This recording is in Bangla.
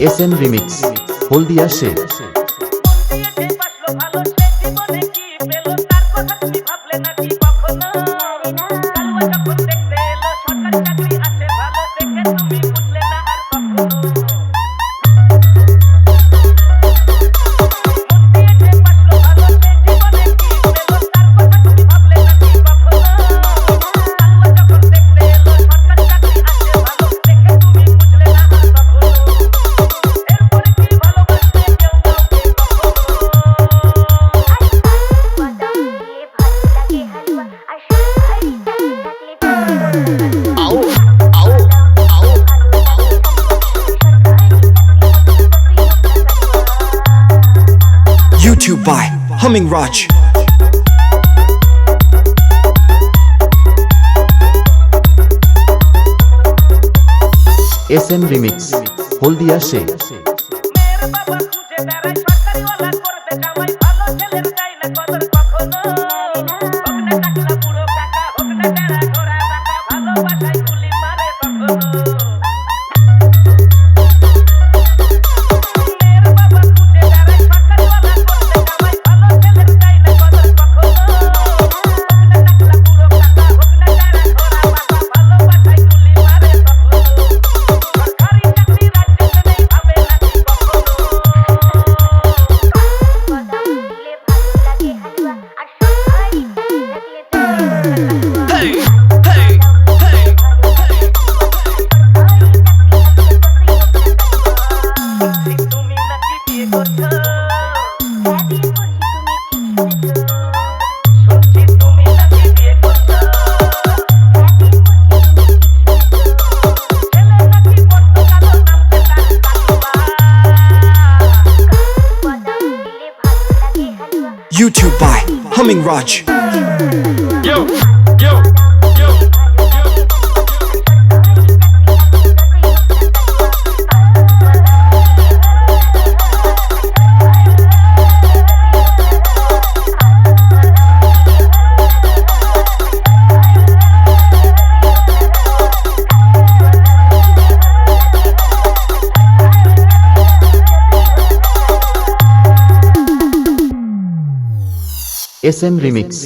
S M remix Haldia Sheikh to you by Humming Raj. S M remix Haldia সে মেয়ের বাবা খুঁজে বেড়ায় সরকারিওয়ালা করবে জামাই ভালো ছেলের তাই না কদর কখনো by Humming Raj. Yo, yo. S M remix.